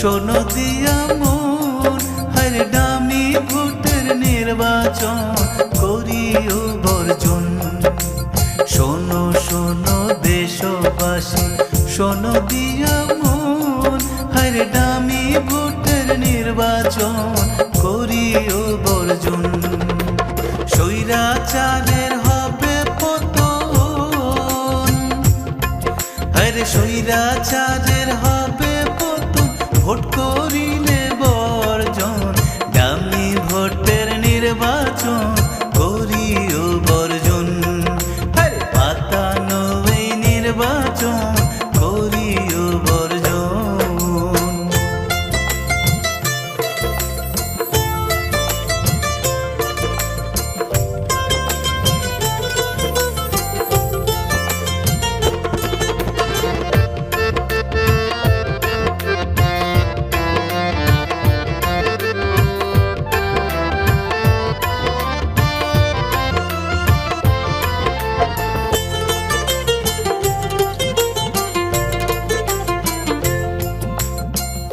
শোনো দিয়া মন হর দামি ভোটের নির্বাচন করিও বর্জন। শোনো শোনো দেশবাসী, শোনো দিয়া মন হর দামি ভোটের নির্বাচন করিও বর্জন। স্বৈরাচারের হবে পতন হরে স্বৈরাচারের হবে ভোট করিলে বর্জন দামি ভোটের নির্বাচন করিও বর্জন। আরে পাতানো এই নির্বাচন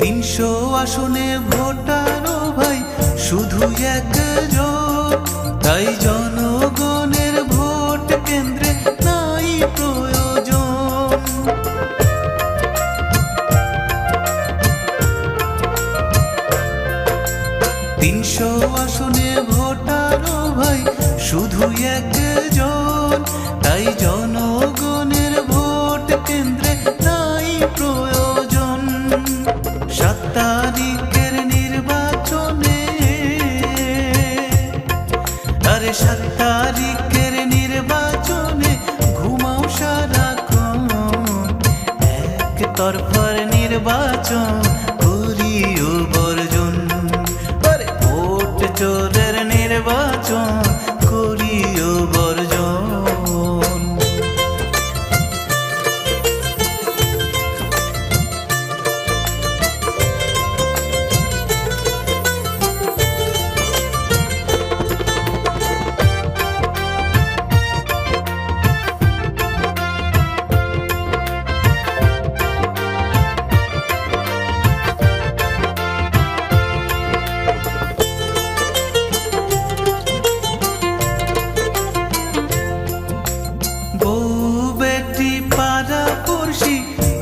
তিনশো আসনে ভোটারও ভাই, শুধু একজন। তাই জনগণের ভোট কেন্দ্রে নাই প্রয়োজন। তিনশো আসনে ভোটারও ভাই, শুধু একজন। তাই জনগণের সাত তারিখের নির্বাচনে ঘুমাও সারাক্ষণ এক তরফার নির্বাচন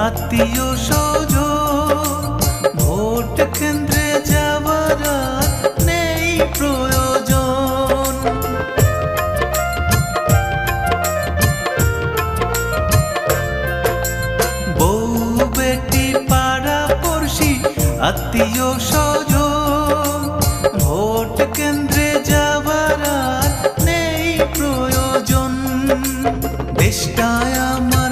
আত্মীয় স্বজন, ভোট কেন্দ্রে যাওয়ার নেই প্রয়োজন। বউ বেটি পাড়া পড়শি, আত্মীয় স্বজন, ভোট কেন্দ্রে যাওয়ার নেই প্রয়োজন। দেশটায় আমার